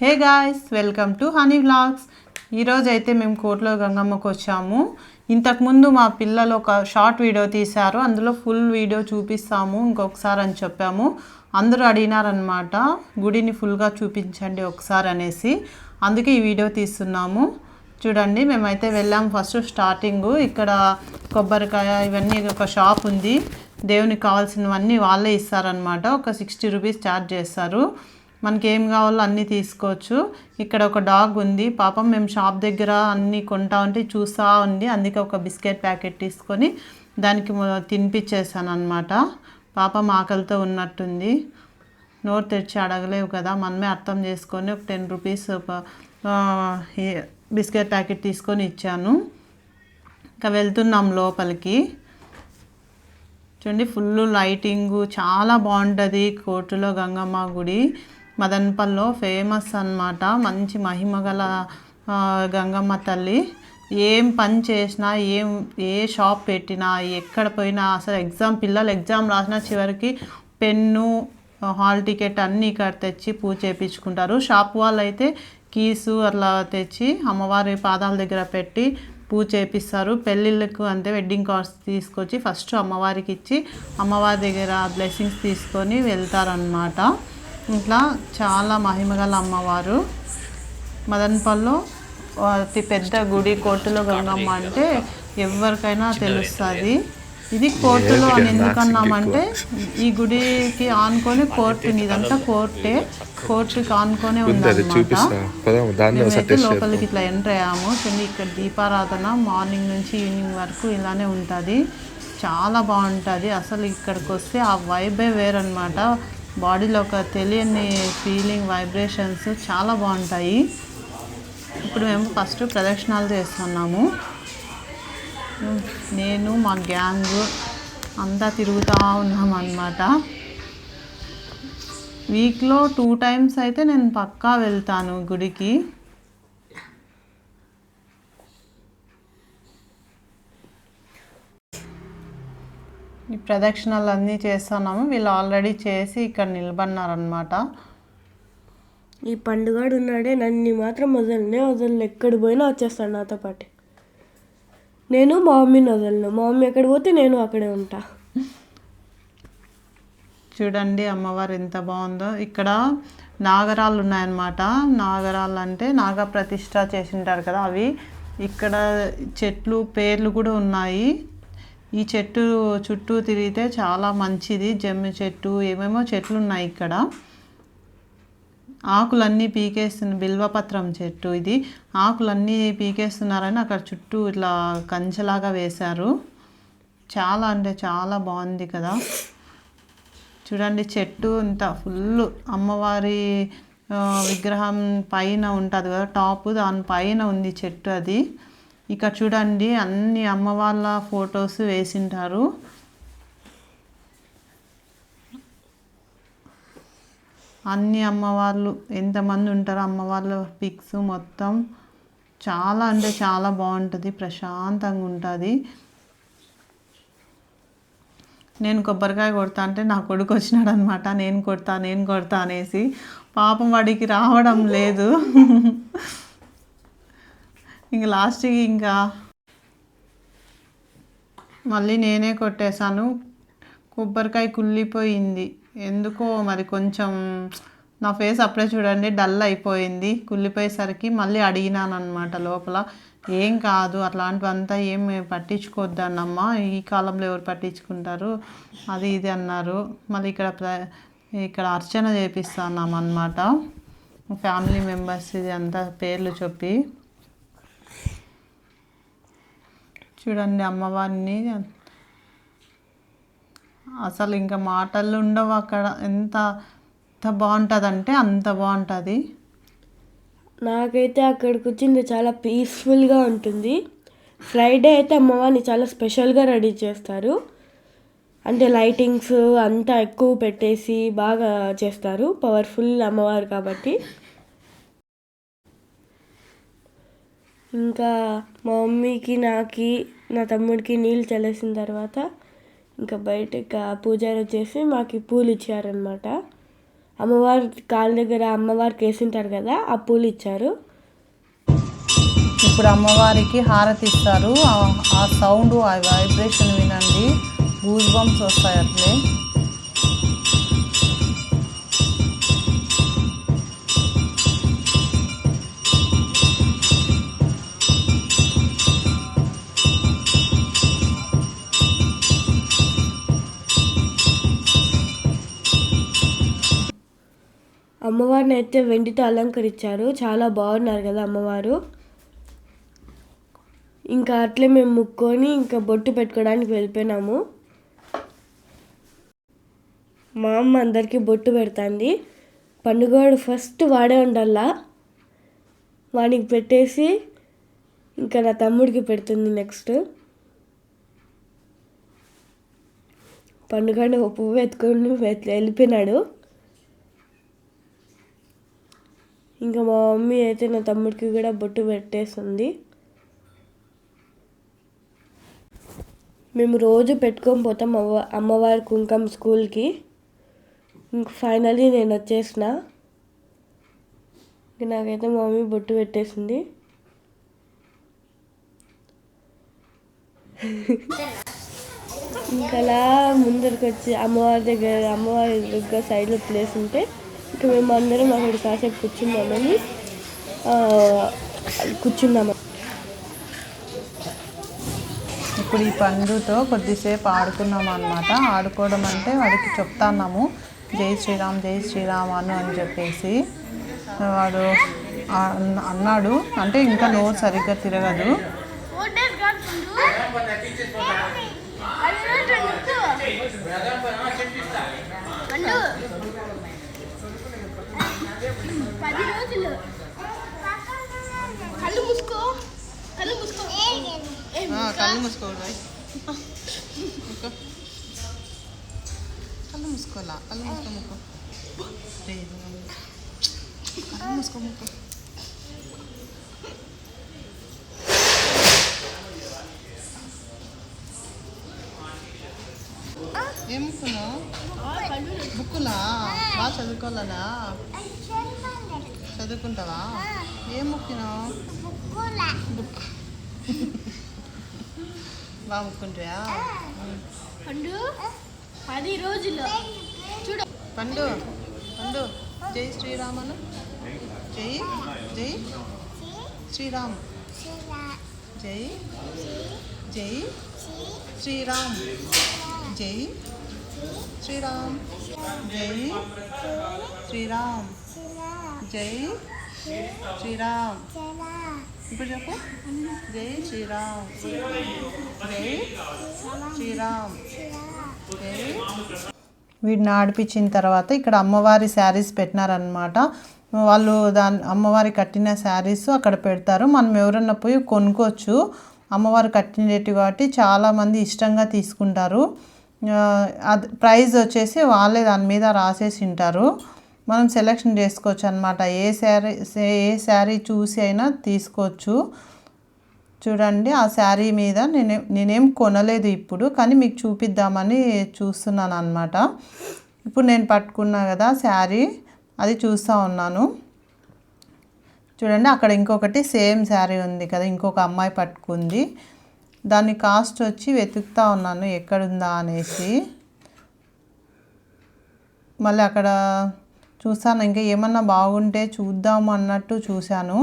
Hey guys welcome to honey vlogs. ఈరోజు అయితే మేము కోట్లో గంగమ్మకు వచ్చాము. ఇంతకుముందు మా పిల్లలు ఒక షార్ట్ వీడియో తీశారు. అందులో ఫుల్ వీడియో చూపిస్తాము ఇంకొకసారి అని చెప్పాము. అందరూ అడిగినారనమాట గుడిని ఫుల్గా చూపించండి ఒకసారి అనేసి. అందుకే ఈ వీడియో తీస్తున్నాము. చూడండి మేమైతే వెళ్ళాం ఫస్ట్ స్టార్టింగ్. ఇక్కడ కొబ్బరికాయ ఇవన్నీ ఒక షాప్ ఉంది. దేవునికి కావాల్సినవన్నీ వాళ్ళే ఇస్తారనమాట ఒక సిక్స్టీ రూపీస్ ఛార్జ్ చేస్తారు. మనకి ఏం కావాలో అన్నీ తీసుకోవచ్చు. ఇక్కడ ఒక డాగ్ ఉంది. పాపం మేము షాప్ దగ్గర అన్నీ కొంటా ఉంటే చూస్తూ ఉంది. అందుకే ఒక బిస్కెట్ ప్యాకెట్ తీసుకొని దానికి తినిపించేసాను అనమాట పాపం ఆకలితో ఉన్నట్టుంది. నోరు తెరిచి అడగలేవు కదా. మనమే అర్థం చేసుకొని ఒక టెన్ రూపీస్ ఒక బిస్కెట్ ప్యాకెట్ తీసుకొని ఇచ్చాను. ఇంకా వెళ్తున్నాం లోపలికి. చూడండి ఫుల్ లైటింగ్. చాలా బాగుంటుంది కోర్టులో గంగమ్మ గుడి. మదన్పల్లో ఫేమస్ అన్నమాట. మంచి మహిమ గల గంగమ్మ తల్లి. ఏం పని చేసినా ఏం ఏ షాప్ పెట్టినా ఎక్కడ పోయినా అసలు ఎగ్జామ్ పిల్లలు ఎగ్జామ్ రాసిన చివరికి పెన్ను హాల్ టికెట్ అన్నీ ఇక్కడ తెచ్చి పూజ చేయించుకుంటారు షాప్ వాళ్ళు అయితే కీసు అట్లా తెచ్చి అమ్మవారి పాదాల దగ్గర పెట్టి పూజ చేపిస్తారు. పెళ్ళిళ్ళకు అంతే వెడ్డింగ్ కార్డ్స్ తీసుకొచ్చి ఫస్ట్ అమ్మవారికి ఇచ్చి అమ్మవారి దగ్గర బ్లెస్సింగ్స్ తీసుకొని వెళ్తారనమాట ఇట్లా చాలా మహిమగల అమ్మవారు. మదనపల్లిలో అతి పెద్ద గుడి కోర్టులో గంగమ్మ అంటే ఎవరికైనా తెలుస్తుంది. ఇది కోర్టులో అని ఎందుకన్నామంటే ఈ గుడికి ఆనుకొని కోర్టు ఇదంతా కోర్టే. కోర్టుకి ఆనుకొనే ఉందన్నమాట. లోపలికి ఇట్లా ఎంటర్ అయ్యాము. చూడండి ఇక్కడ దీపారాధన మార్నింగ్ నుంచి ఈవినింగ్ వరకు ఇలానే ఉంటుంది. చాలా బాగుంటుంది. అసలు ఇక్కడికి వస్తే ఆ వైబే వేరనమాట బాడీలో ఒక తెలియని ఫీలింగ్ వైబ్రేషన్స్ చాలా బాగుంటాయి. ఇప్పుడు మేము ఫస్ట్ ప్రదక్షిణాలు చేస్తున్నాము. నేను మా గ్యాంగ్ అంతా తిరుగుతూ ఉన్నాం అన్నమాట. వీక్లో టూ టైమ్స్ అయితే నేను పక్కా వెళ్తాను గుడికి. ఈ ప్రదక్షిణలు అన్నీ చేస్తున్నాము. వీళ్ళు ఆల్రెడీ చేసి ఇక్కడ నిలబడినారనమాట ఈ పండుగాడు ఉన్నాడే నన్ను మాత్రం వదలనే వదలను ఎక్కడ పోయినా వచ్చేస్తాడు నాతో పాటు. నేను మా మమ్మీని వదలను. మా మమ్మీ ఎక్కడ పోతే నేను అక్కడే ఉంటా. చూడండి అమ్మవారు ఎంత బాగుందో. ఇక్కడ నాగరాలు ఉన్నాయన్నమాట. నాగరాలు అంటే నాగ ప్రతిష్ట చేసింటారు కదా అవి. ఇక్కడ చెట్లు పేర్లు కూడా ఉన్నాయి. ఈ చెట్టు చుట్టూ తిరిగితే చాలా మంచిది. జమ్మి చెట్టు ఏమేమో చెట్లు ఉన్నాయి ఇక్కడ. ఆకులన్నీ పీకేస్తున్న బిల్వపత్రం చెట్టు ఇది. ఆకులన్నీ పీకేస్తున్నారని అక్కడ చుట్టూ ఇట్లా కంచెలాగా వేశారు. చాలా అంటే చాలా బాగుంది కదా. చూడండి చెట్టు ఇంత ఫుల్ అమ్మవారి విగ్రహం పైన ఉంటుంది కదా టాప్ దాని పైన ఉంది చెట్టు అది. ఇక్కడ చూడండి అన్ని అమ్మ వాళ్ళ ఫొటోస్ వేసింటారు. అన్ని అమ్మవార్లు ఎంతమంది ఉంటారో అమ్మవార్ల పిక్స్ మొత్తం చాలా అంటే చాలా బాగుంటుంది ప్రశాంతంగా ఉంటుంది. నేను కొబ్బరికాయ కొడతా అంటే నా కొడుకు వచ్చినాడు అనమాట నేను కొడతా నేను కొడతా అనేసి. పాపం వాడికి రావడం లేదు. ఇంక లాస్ట్కి ఇంకా మళ్ళీ నేనే కొట్టేశాను. కొబ్బరికాయ కుళ్ళిపోయింది. ఎందుకో మరి కొంచెం నా ఫేస్ అప్పుడే చూడండి డల్ అయిపోయింది. కుళ్ళిపోయేసరికి మళ్ళీ అడిగినాను అనమాట లోపల. ఏం కాదు అట్లాంటివంతా ఏం పట్టించుకోవద్దన్నమ్మా. ఈ కాలంలో ఎవరు పట్టించుకుంటారు? అది ఇది అన్నారు. మళ్ళీ ఇక్కడ ప్ర- ఇక్కడ అర్చన చేపిస్తున్నాం అనమాట ఫ్యామిలీ మెంబర్స్ ఇది అంతా పేర్లు చెప్పి. చూడండి అమ్మవారిని. అసలు ఇంకా మాటలు ఉండవు అక్కడ. ఎంత ఎంత బాగుంటుందంటే అంత బాగుంటుంది. నాకైతే అక్కడికి వచ్చింది చాలా పీస్ఫుల్గా ఉంటుంది. ఫ్రైడే అయితే అమ్మవారిని చాలా స్పెషల్గా రెడీ చేస్తారు. అంటే లైటింగ్స్ అంతా ఎక్కువ పెట్టేసి బాగా చేస్తారు. పవర్ఫుల్ అమ్మవారు కాబట్టి. ఇంకా మా మమ్మీకి నాకి నా తమ్ముడికి నీళ్ళు చల్లేసిన తర్వాత ఇంకా బయట పూజారి వచ్చేసి మాకు పూలు ఇచ్చారనమాట అమ్మవారి కాళ్ళ దగ్గర అమ్మవారికి వేసింటారు కదా ఆ పూలు ఇచ్చారు. ఇప్పుడు అమ్మవారికి హారతి ఇస్తారు. ఆ- సౌండ్ ఆ వైబ్రేషన్ వినండి. గూజ్ బంప్స్ వస్తాయి అట్లే. అమ్మవారిని అయితే వెండితో అలంకరించారు. చాలా బాగున్నారు కదా అమ్మవారు. ఇంకా అట్లే మేము ముక్కొని ఇంకా బొట్టు పెట్టుకోవడానికి వెళ్ళిపోయినాము. మా అమ్మ అందరికీ బొట్టు పెడుతుంది. పండుగవాడు ఫస్ట్ వాడే ఉండాలా? వానికి పెట్టేసి ఇంకా నా తమ్ముడికి పెడుతుంది నెక్స్ట్. పండుగ పువ్వు ఎత్తుకొని వెళ్ళిపోయినాడు. ఇంకా మా మమ్మీ అయితే నా తమ్ముడికి కూడా బొట్టు పెట్టేస్తుంది మేము రోజు పెట్టుకొని పోతాం అవ్వ అమ్మవారి కుంకం స్కూల్కి. ఇంక ఫైనలీ నేను వచ్చేసిన. ఇంక నాకైతే మా మమ్మీ బొట్టు పెట్టేసింది. ఇంకా అలా ముందరికి వచ్చి అమ్మవారి దగ్గర అమ్మవారి దగ్గర సైడ్లో ప్లేస్ ఉంటే ఇంకా మేము అందరం అక్కడ కాసేపు కూర్చున్నామని కూర్చున్నాము. ఇప్పుడు ఈ పండుతో కొద్దిసేపు ఆడుకున్నాం అనమాట ఆడుకోవడం అంటే వాడికి చెప్తాన్నాము. జై శ్రీరామ్ జై శ్రీరామ్ అను అని చెప్పేసి. వాడు అన్నాడు. అంటే ఇంకా నోరు సరిగ్గా తిరగదు What does God do? అది రోజు ముక్కు. పండు. పది రోజులు. కళ్ళు మూసుకో. కళ్ళు మూసుకో. కళ్ళు మూసుకోవాలి కళ్ళు మూసుకోవాలా? కళ్ళు మూసుకో ముక్కో కళ్ళు మూసుకో ముక్కో ఏం ముక్కున్నావు బుక్కులా బాగా చదువుకోవాలనా? చదువుకుంటావా? ఏం ముక్కినావు? బుక్ బాగా ముక్కుంటావా పండు పది రోజులు. చూడు. పండు పండు. జై శ్రీరామను. జై జై శ్రీరామ్. జై జై శ్రీరామ్. జై శ్రీరామ్. జై శ్రీరామ్. జై శ్రీరామ్. ఇప్పుడు చెప్పు. జై శ్రీరామ్. జై శ్రీరామ్. జై. వీడిని ఆడిపించిన తర్వాత ఇక్కడ అమ్మవారి శారీస్ పెట్టినారనమాట వాళ్ళు దాని అమ్మవారి కట్టిన శారీస్ అక్కడ పెడతారు. మనం ఎవరన్నా పోయి కొనుక్కోవచ్చు. అమ్మవారు కట్టినట్టు కాబట్టి చాలామంది ఇష్టంగా తీసుకుంటారు. అది ప్రైజ్ వచ్చేసి వాళ్ళే దాని మీద రాసేసి ఉంటారు. మనం సెలెక్షన్ చేసుకోవచ్చు అనమాట ఏ శారీ ఏ శారీ చూసి అయినా తీసుకోవచ్చు. చూడండి ఆ శారీ మీద నేనే నేనేం కొనలేదు ఇప్పుడు కానీ మీకు చూపిద్దామని చూస్తున్నాను అనమాట ఇప్పుడు నేను పట్టుకున్నా కదా శారీ అది చూస్తూ ఉన్నాను. చూడండి అక్కడ ఇంకొకటి సేమ్ శారీ ఉంది కదా ఇంకొక అమ్మాయి పట్టుకుంది. దాని కాస్ట్ వచ్చి వెతుకుతా ఉన్నాను ఎక్కడుందా అనేసి. మళ్ళీ అక్కడ చూసాను ఇంకా ఏమన్నా బాగుంటే చూద్దాము అన్నట్టు చూశాను.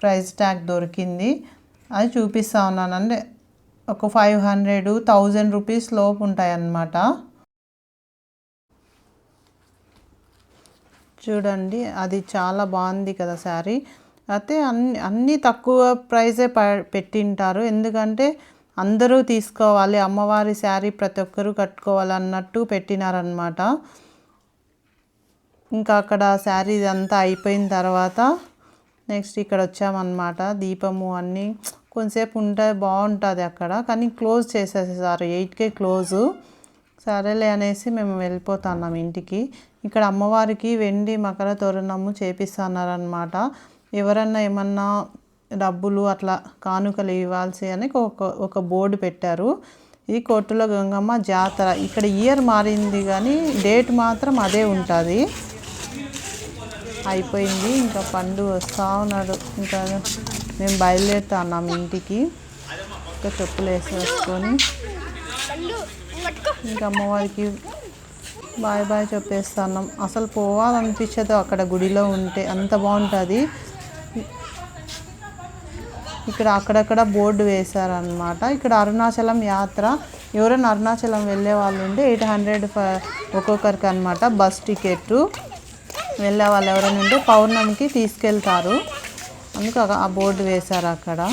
ప్రైస్ ట్యాగ్ దొరికింది. అది చూపిస్తా ఉన్నాను అంటే ఒక ఫైవ్ హండ్రెడ్ థౌజండ్ రూపీస్ లోపు ఉంటాయన్నమాట. చూడండి అది చాలా బాగుంది కదా శారీ. అయితే అన్ని అన్నీ తక్కువ ప్రైజే ప పెట్టింటారు. ఎందుకంటే అందరూ తీసుకోవాలి అమ్మవారి శారీ ప్రతి ఒక్కరూ కట్టుకోవాలన్నట్టు పెట్టినారనమాట ఇంకా అక్కడ శారీ ఇదంతా అయిపోయిన తర్వాత నెక్స్ట్ ఇక్కడ వచ్చామన్నమాట. దీపము అన్నీ కొంతసేపు ఉంటే బాగుంటుంది అక్కడ కానీ క్లోజ్ చేసేసారు ఎయిట్కే క్లోజు. సరేలే అనేసి మేము వెళ్ళిపోతున్నాం ఇంటికి. ఇక్కడ అమ్మవారికి వెండి మకర తోరణము చేపిస్తున్నారనమాట ఎవరన్నా ఏమన్నా డబ్బులు అట్లా కానుకలు ఇవ్వాల్సి అని ఒక ఒక బోర్డు పెట్టారు. ఈ కోర్టులో గంగమ్మ జాతర. ఇక్కడ ఇయర్ మారింది కానీ డేట్ మాత్రం అదే ఉంటుంది. అయిపోయింది. ఇంకా పండు వస్తూ ఉన్నాడు ఇంకా మేము బయలుదేరుతా ఉన్నాం ఇంటికి. ఇంకా చెప్పులు వేసేసుకొని ఇంకా అమ్మవారికి బాయ్ బాయ్ చెప్పేస్తున్నాం. అసలు పోవాలనిపించదు అక్కడ గుడిలో ఉంటే. అంత బాగుంటుంది. ఇక్కడ అక్కడక్కడ బోర్డు వేశారనమాట ఇక్కడ అరుణాచలం యాత్ర. ఎవరైనా అరుణాచలం వెళ్ళే వాళ్ళు ఉంటే ఎయిట్ హండ్రెడ్ ఒక్కొక్కరికి అనమాట బస్ టికెట్ వెళ్ళే వాళ్ళు ఎవరైనా ఉంటే పౌర్ణమికి తీసుకెళ్తారు. అందుకు ఆ- బోర్డు వేశారు అక్కడ.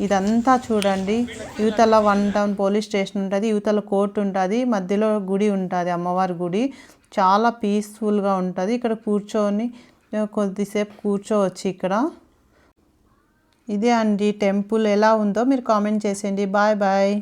ఇదంతా చూడండి. యువతల వన్ టౌన్ పోలీస్ స్టేషన్ ఉంటుంది యువతల కోర్టు ఉంటుంది మధ్యలో గుడి ఉంటుంది అమ్మవారి గుడి. చాలా పీస్ఫుల్గా ఉంటుంది. ఇక్కడ కూర్చొని కొద్దిసేపు కూర్చోవచ్చు ఇక్కడ. ఇదే అండి టెంపుల్ ఎలా ఉందో మీరు కామెంట్ చేసేయండి. Bye bye.